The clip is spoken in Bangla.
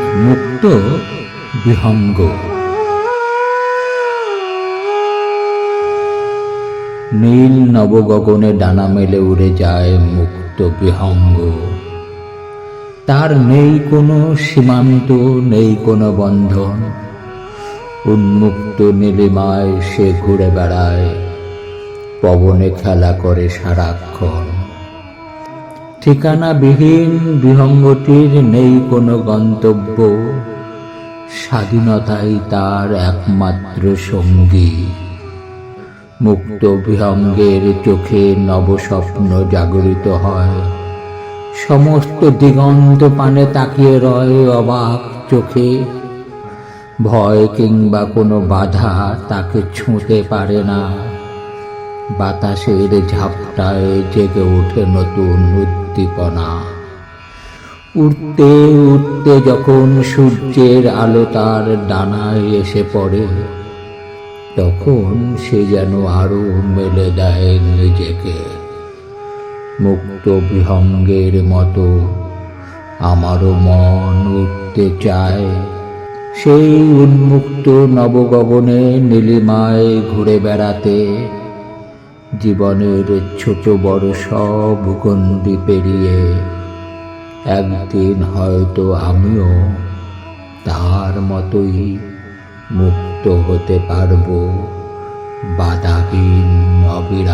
মুক্ত বিহঙ্গ। নীল নবগগনে ডানা মেলে উড়ে যায় মুক্ত বিহঙ্গ। তার নেই কোনো সীমান্ত, নেই কোনো বন্ধন। উন্মুক্ত নীলিমায় সে ঘুরে বেড়ায়, পবনে খেলা করে সারাক্ষণ। ঠিকানাবিহীন বিহঙ্গটির নেই কোনো গন্তব্য। স্বাধীনতাই তার একমাত্র সঙ্গী। মুক্ত বিহঙ্গের চোখে নবস্বপ্ন জাগরিত হয়। সমস্ত দিগন্ত পানে তাকিয়ে রয় অবাক চোখে। ভয় কিংবা কোনো বাধা তাকে ছুঁতে পারে না। বাতাসের ঝাপটায় জেগে ওঠে নতুন উদ্দীপনা। উঠতে উঠতে যখন সূর্যের আলো তার ডানায় এসে পড়ে, তখন সে যেন আরও মেলে দেয় নিজেকে। মুক্ত বিহঙ্গের মতো আমারও মন উঠতে চায়। সেই উন্মুক্ত নবগগনে নীলিমায় ঘুরে বেড়াতে জীবনের ছোট বড় সব গণ্ডি পেরিয়ে একদিন হয়তো আমিও তার মতোই মুক্ত হতে পারব বাধাহীন অবিরাম